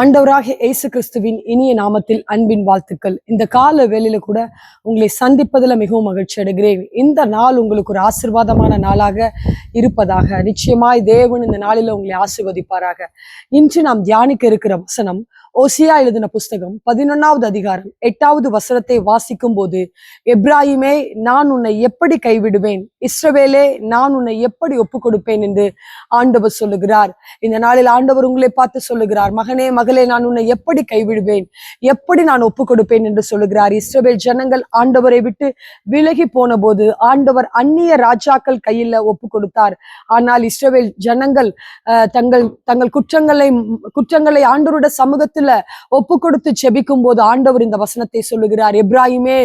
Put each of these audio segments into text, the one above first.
ஆண்டவராக இயேசு கிறிஸ்துவின் இனிய நாமத்தில் அன்பின் வாழ்த்துக்கள். இந்த கால வேலையில கூட உங்களை சந்திப்பதில் மிகவும் மகிழ்ச்சி அடைகிறேன். இந்த நாள் உங்களுக்கு ஒரு ஆசீர்வாதமான நாளாக இருப்பதாக. நிச்சயமாய் தேவன் இந்த நாளில் உங்களை ஆசிர்வதிப்பாராக. இன்று நாம் தியானிக்க இருக்கிற வசனம் ஓசியா எழுதின புஸ்தகம் பதினொன்னாவது அதிகாரம் எட்டாவது வசனத்தை வாசிக்கும் போது எப்ராஹிமே நான் உன்னை எப்படி கைவிடுவேன்? இஸ்ரவேலே நான் உன்னை எப்படி ஒப்பு கொடுப்பேன் என்று ஆண்டவர் சொல்லுகிறார். இந்த நாளில் ஆண்டவர் உங்களை பார்த்து சொல்லுகிறார் மகனே மகளே நான் உன்னை எப்படி கைவிடுவேன்? எப்படி நான் ஒப்பு கொடுப்பேன் என்று சொல்லுகிறார். இஸ்ரவேல் ஜனங்கள் ஆண்டவரை விட்டு விலகி போன போது ஆண்டவர் அந்நிய ராஜாக்கள் கையில ஒப்பு கொடுத்தார் ஆனால் இஸ்ரவேல் ஜனங்கள் அஹ், தங்கள் தங்கள் குற்றங்களை குற்றங்களை ஆண்டவருடைய சமூகத்தில் ஒப்பு கொடுத்து செபிக்கும் போது ஆண்டவர் இந்த வசனத்தை சொல்லுகிறார் எப்ராஹிமே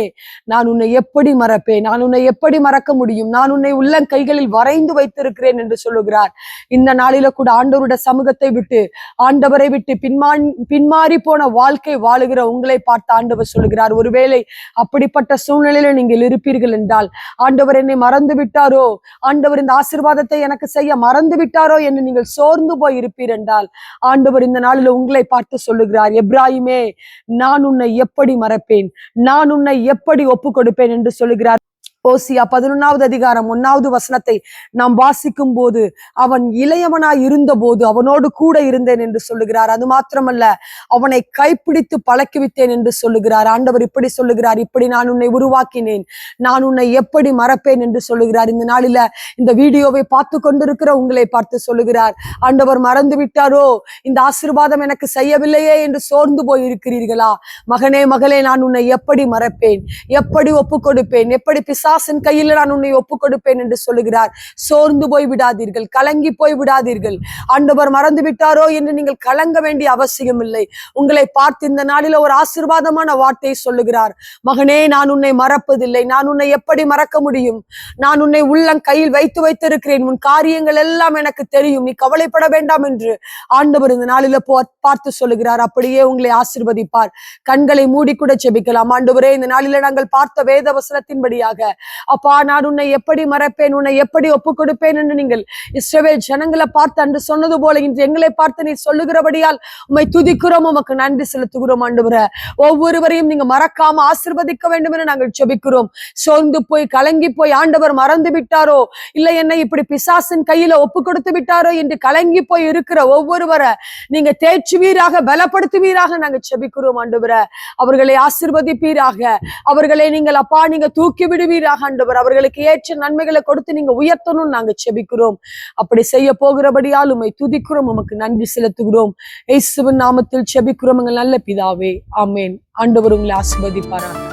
நான் உன்னை எப்படி மறப்பேன்? நான் உன்னை எப்படி மறக்க முடியும்? நான் உன்னை உள்ள கைகளில் வரைந்து வைத்திருக்கிறேன் என்று சொல்லுகிறார். இந்த நாளில கூட ஆண்டவருடைய சமூகத்தை விட்டு ஆண்டவரை விட்டு பின்மா பின்மாறி போன வாழ்க்கை வாழுகிற உங்களை பார்த்து ஆண்டவர் சொல்லுகிறார் ஒருவேளை அப்படிப்பட்ட சூழ்நிலையில நீங்கள் இருப்பீர்கள் என்றால் ஆண்டவர் என்னை மறந்து விட்டாரோ? ஆண்டவர் இந்த ஆசிர்வாதத்தை எனக்கு செய்ய மறந்து விட்டாரோ? என்று நீங்கள் சோர்ந்து போய் இருப்பீர் என்றால் ஆண்டவர் இந்த நாளில் உங்களை பார்த்து சொல்லுகிறார். எப்ராஹிமே நான் உன்னை எப்படி மறப்பேன்? நான் உன்னை எப்படி ஒப்பு கொடுப்பேன் என்று சொல்லுகிறார். ஓசியா பதினொன்னாவது அதிகாரம் ஒன்னாவது வசனத்தை நாம் வாசிக்கும் போது அவன் இளையவனாய் இருந்த போது அவனோடு கூட இருந்தேன் என்று சொல்லுகிறார். அது மாத்திரமல்ல அவனை கைப்பிடித்து பழக்கிவித்தேன் என்று சொல்லுகிறார். ஆண்டவர் இப்படி சொல்லுகிறார் இப்படி நான் உன்னை உருவாக்கினேன் நான் உன்னை எப்படி மறப்பேன் என்று சொல்லுகிறார். இந்த நாளில இந்த வீடியோவை பார்த்து கொண்டிருக்கிற உங்களை பார்த்து சொல்லுகிறார் ஆண்டவர் மறந்து விட்டாரோ? இந்த ஆசீர்வாதம் எனக்கு செய்யவில்லையே என்று சோர்ந்து போய் இருக்கிறீர்களா மகனே மகளே நான் உன்னை எப்படி மறப்பேன்? எப்படி ஒப்பு கொடுப்பேன் எப்படி பிசா பிசாசின் கையில் நான் உன்னை ஒப்பு கொடுப்பேன் என்று சொல்லுகிறார். சோர்ந்து போய் விடாதீர்கள் கலங்கி போய் விடாதீர்கள். ஆண்டவர் மறந்து விட்டாரோ என்று நீங்கள் கலங்க வேண்டிய அவசியம் இல்லை. உங்களை பார்த்து இந்த நாளில ஒரு ஆசீர்வாதமான வார்த்தையை சொல்லுகிறார். மகனே நான் உன்னை மறப்பதில்லை. நான் உன்னை எப்படி மறக்க முடியும்? நான் உன்னை உள்ளம் கையில் வைத்து வைத்திருக்கிறேன். உன் காரியங்கள் எல்லாம் எனக்கு தெரியும். நீ கவலைப்பட வேண்டாம் என்று ஆண்டவர் இந்த நாளில பார்த்து சொல்லுகிறார். அப்படியே உங்களை ஆசீர்வதிப்பார். கண்களை மூடி கூட செபிக்கலாம். ஆண்டவரே இந்த நாளில நாங்கள் பார்த்த வேத வசனத்தின்படியாக அப்பா நான் உன்னை எப்படி மறப்பேன்? உன்னை எப்படி ஒப்பு கொடுப்பேன் என்று நீங்கள் இஸ்ரவேல் ஜனங்களை பார்த்து அன்று சொன்னது போல இன்று எங்களை பார்த்து நீ சொல்லுகிறபடியால் உண்மை துதிக்கிறோம். உமக்கு நன்றி செலுத்துகிறோம் ஆண்டு ஒவ்வொருவரையும் நீங்க மறக்காம ஆசீர்வதிக்க வேண்டும் என நாங்கள் செபிக்கிறோம் சோர்ந்து போய் கலங்கி போய் ஆண்டவர் மறந்து விட்டாரோ? இல்லை என்னை இப்படி பிசாசின் கையில ஒப்பு கொடுத்து விட்டாரோ என்று கலங்கி போய் இருக்கிற ஒவ்வொருவரை நீங்க தேய்ச்சுவீராக பலப்படுத்துவீராக நாங்க செபிக்கிறோம் ஆண்டு அவர்களை ஆசிர்வதிப்பீராக. அவர்களை நீங்கள் அப்பா நீங்க தூக்கி விடுவீராக. ஆண்டவர் அவர்களுக்கு ஏற்ற நன்மைகளை கொடுத்து நீங்க உயர்த்தணும் நாங்க செபிக்கிறோம். அப்படி செய்ய போகிறபடியால் உமை துதிக்கிறோம் உமக்கு நன்றி செலுத்துகிறோம். இயேசுவின் நாமத்தில் செபிக்கிறோம் எங்கள் நல்ல பிதாவே. ஆமேன். ஆண்டவர் உங்களை ஆசிர்வதிப்பாரான்